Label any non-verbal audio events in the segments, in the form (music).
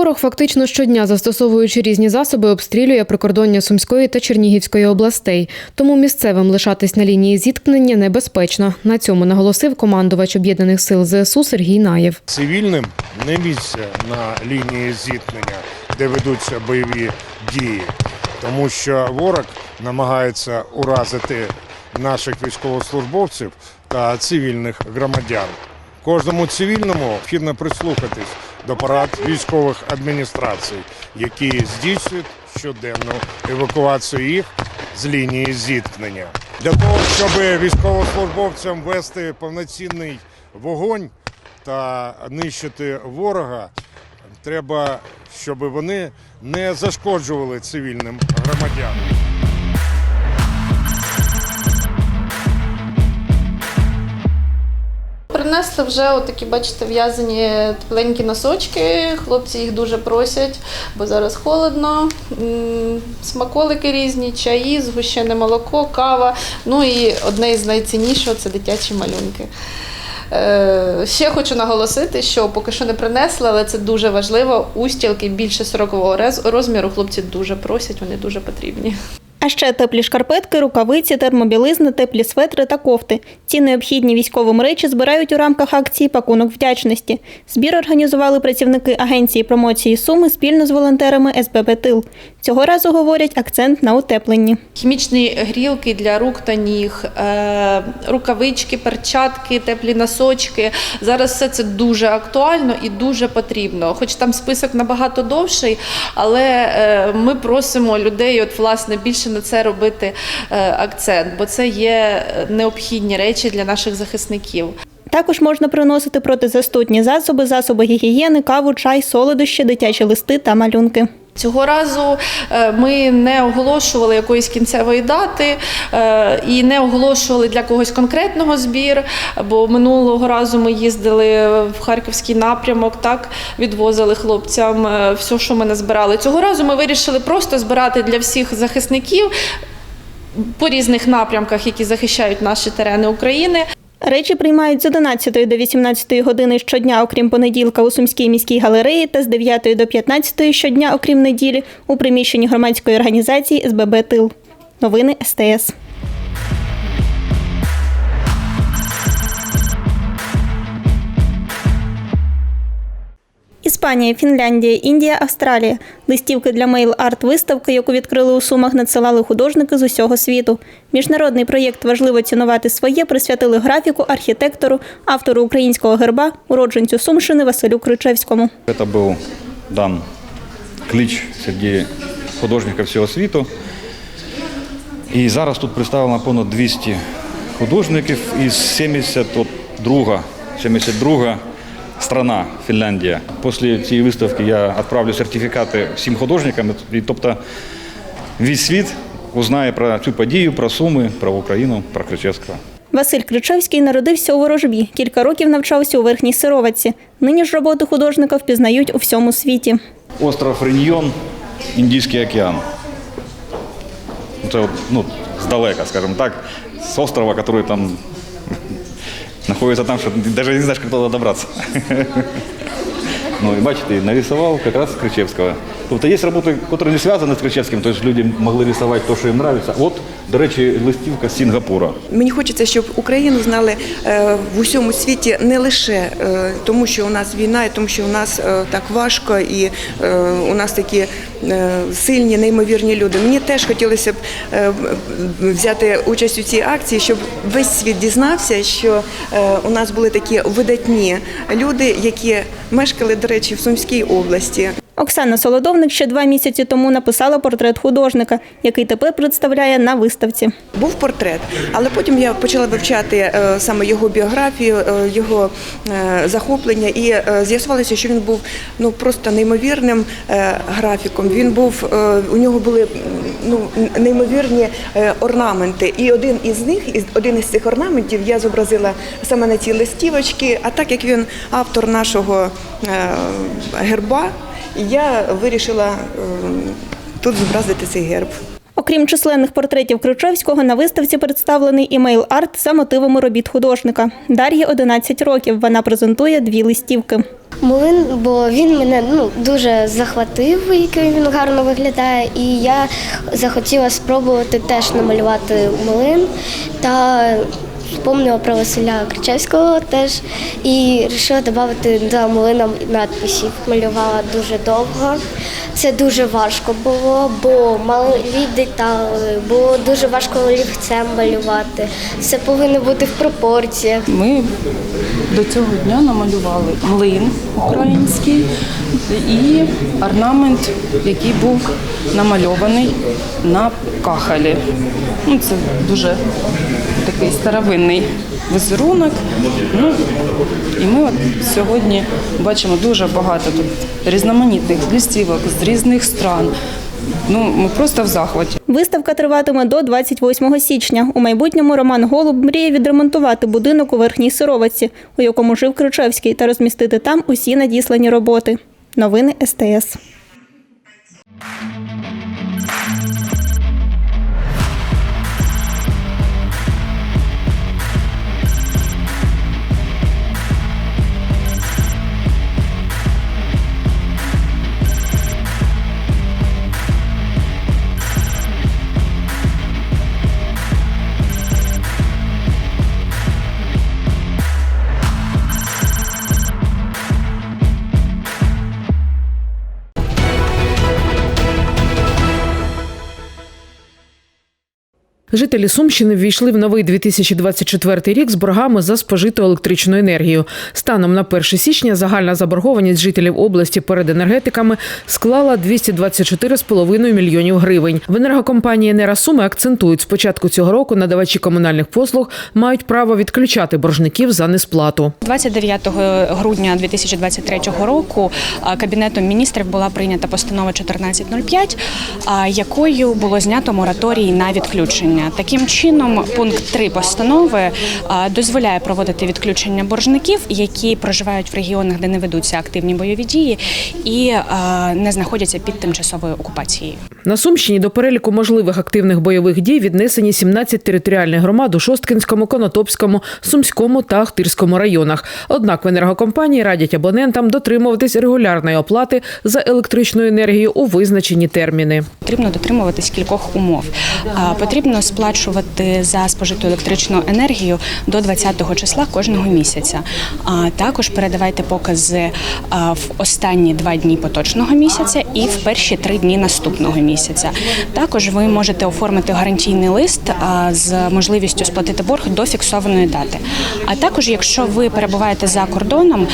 Ворог фактично щодня, застосовуючи різні засоби, обстрілює прикордоння Сумської та Чернігівської областей. Тому місцевим лишатись на лінії зіткнення небезпечно. На цьому наголосив командувач об'єднаних сил ЗСУ Сергій Наєв. Цивільним не місце на лінії зіткнення, де ведуться бойові дії, тому що ворог намагається уразити наших військовослужбовців та цивільних громадян. Кожному цивільному необхідно прислухатись до порад військових адміністрацій, які здійснюють щоденну евакуацію їх з лінії зіткнення. Для того, щоб військовослужбовцям вести повноцінний вогонь та нищити ворога, треба, щоб вони не зашкоджували цивільним громадянам. Принесли вже отакі, бачите, в'язані тепленькі носочки. Хлопці їх дуже просять, бо зараз холодно. Смаколики різні, чаї, згущене молоко, кава. Ну і одне із найціннішого це дитячі малюнки. Е, Ще хочу наголосити, що поки що не принесли, але це дуже важливо. Устілки більше 40 роз- розміру. Хлопці дуже просять, вони дуже потрібні. А ще теплі шкарпетки, рукавиці, термобілизни, теплі светри та кофти. Ці необхідні військовим речі збирають у рамках акції Пакунок вдячності. Збір організували працівники агенції промоції Суми спільно з волонтерами СББ Тил. Цього разу говорять акцент на утепленні. Хімічні грілки для рук та ніг, е, рукавички, перчатки, теплі носочки. Зараз все це дуже актуально і дуже потрібно. Хоч там список набагато довший, але е, ми просимо людей, от власне, більше на це робити е, акцент, бо це є необхідні речі для наших захисників. Також можна приносити протизастудні засоби, засоби гігієни, каву, чай, солодощі, дитячі листи та малюнки. Цього разу е, ми не оголошували якоїсь кінцевої дати е, і не оголошували для когось конкретного збір. Бо минулого разу ми їздили в харківський напрямок, так відвозили хлопцям е, все, що ми не збирали. Цього разу ми вирішили просто збирати для всіх захисників по різних напрямках, які захищають наші терени України. Речі приймають з 11 до 18 години щодня, окрім понеділка, у Сумській міській галереї та з 9 до 15 щодня, окрім неділі, у приміщенні громадської організації СББ Тил. Новини СТС. Іспанія, Фінляндія, Індія, Австралія. Листівки для мейл-арт виставки, яку відкрили у Сумах, надсилали художники з усього світу. Міжнародний проєкт Важливо цінувати своє присвятили графіку, архітектору, автору українського герба, уродженцю Сумщини Василю Кричевському. Это был дан клич среди художників всього світу. І зараз тут представлено понад 200 художників із 72 72 страна Фінляндія. Після цієї виставки я відправлю сертифікати всім художникам. І, тобто весь світ узнає про цю подію, про Суми, про Україну, про Кричевського. Василь Кричевський народився у ворожбі. Кілька років навчався у верхній сироватці. Нині ж роботи художника впізнають у всьому світі. Остров Реньйон, Індійський океан. Це ну, здалека, скажімо так, з острова, який там знаходиться там, что ты даже не знаешь, как туда добраться. (laughs) Ну и бачите, как раз Кричевського. Тобто є роботи, які не зв'язані з Кричевським, тобто люди могли рисувати те, що їм подобається. От, до речі, листівка з Сінгапура. Мені хочеться, щоб Україну знали е, в усьому світі не лише е, тому, що у нас війна, і тому, що у нас е, так важко, і у нас такі сильні, неймовірні люди. Мені теж хотілося б взяти участь у цій акції, щоб весь світ дізнався, що у нас були такі видатні люди, які мешкали, до речі, в Сумській області. Оксана Солодовник ще два місяці тому написала портрет художника, який тепер представляє на виставці. Був портрет, але потім я почала вивчати е, саме його біографію, е, його е, захоплення, і з'ясувалося, що він був ну просто неймовірним графіком. Він був у нього були ну неймовірні орнаменти, і один із них, один із цих орнаментів, я зобразила саме на ці листівочки. А так як він автор нашого е, я вирішила е, тут зобразити цей герб. Окрім численних портретів Кричевського, на виставці представлений імейл-арт за мотивами робіт художника. Дар'ї 11 років. Вона презентує дві листівки. Млин, бо він мене ну дуже захватив, який він гарно виглядає, і я захотіла спробувати теж намалювати млин та вспомнила про Василя Кричевського теж і вирішила додати до млина надписів. Малювала дуже довго. Це дуже важко було, бо малі деталі, було дуже важко олівцем малювати. Все повинно бути в пропорціях. Ми до цього дня намалювали млин український і орнамент, який був намальований на кахалі. Ну, це дуже такий старовинний візерунок. Ну, і ми от сьогодні бачимо дуже багато тут різноманітних листівок з різних стран. Ну, ми просто в захваті. Виставка триватиме до 28 січня. У майбутньому Роман Голуб мріє відремонтувати будинок у верхній сироватці, у якому жив Кричевський, та розмістити там усі надіслані роботи. Новини СТС. Жителі Сумщини ввійшли в новий 2024 рік з боргами за спожиту електричну енергію. Станом на 1 січня загальна заборгованість жителів області перед енергетиками склала 224,5 мільйонів гривень. В енергокомпанії «Енера Суми акцентують, з початку цього року надавачі комунальних послуг мають право відключати боржників за несплату. 29 грудня 2023 року Кабінетом міністрів була прийнята постанова 1405, а, якою було знято мораторій на відключення. Таким чином, пункт 3 постанови дозволяє проводити відключення боржників, які проживають в регіонах, де не ведуться активні бойові дії і не знаходяться під тимчасовою окупацією. На Сумщині до переліку можливих активних бойових дій віднесені 17 територіальних громад у Шосткинському, Конотопському, Сумському та Ахтирському районах. Однак в енергокомпанії радять абонентам дотримуватись регулярної оплати за електричну енергію у визначені терміни. Потрібно дотримуватись кількох умов. Потрібно сплачувати за спожиту електричну енергію до 20 числа кожного місяця. А також передавайте покази в останні два дні поточного місяця і в перші три дні наступного місяця. Також ви можете оформити гарантійний лист з можливістю сплатити борг до фіксованої дати. А також, якщо ви перебуваєте за кордоном,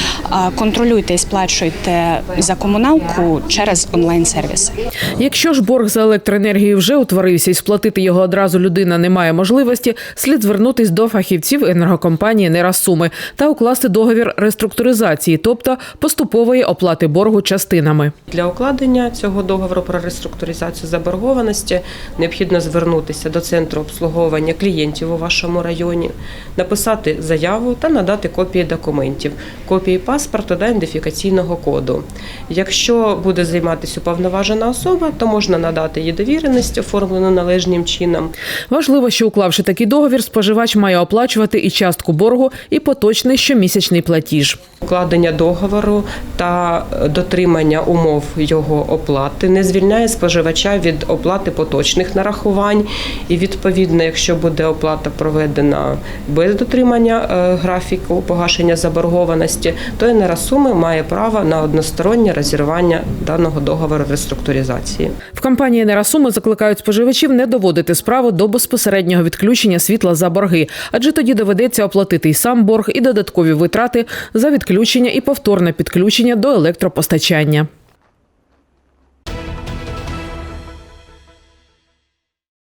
контролюйте і сплачуйте за комуналку через онлайн-сервіси. Якщо ж борг за електроенергію вже утворився і сплатити його одразу людина не має можливості, слід звернутись до фахівців енергокомпанії «Нерасуми» та укласти договір реструктуризації, тобто поступової оплати боргу частинами. Для укладення цього договору про реструктуризацію заборгованості необхідно звернутися до центру обслуговування клієнтів у вашому районі, написати заяву та надати копії документів, копії паспорту та ідентифікаційного коду. Якщо буде займатися уповноважена особа, то можна надати її довіреність, оформлену належним чином. Важливо, що уклавши такий договір, споживач має оплачувати і частку боргу, і поточний щомісячний платіж. Укладення договору та дотримання умов його оплати не звільняє споживача від оплати поточних нарахувань. І відповідно, якщо буде оплата проведена без дотримання е, графіку погашення заборгованості, то енеросуми має право на одностороннє розірвання даного договору реструктуризації. В компанії «Нерасуми» закликають споживачів не доводити справу безпосереднього відключення світла за борги, адже тоді доведеться оплатити і сам борг, і додаткові витрати за відключення і повторне підключення до електропостачання.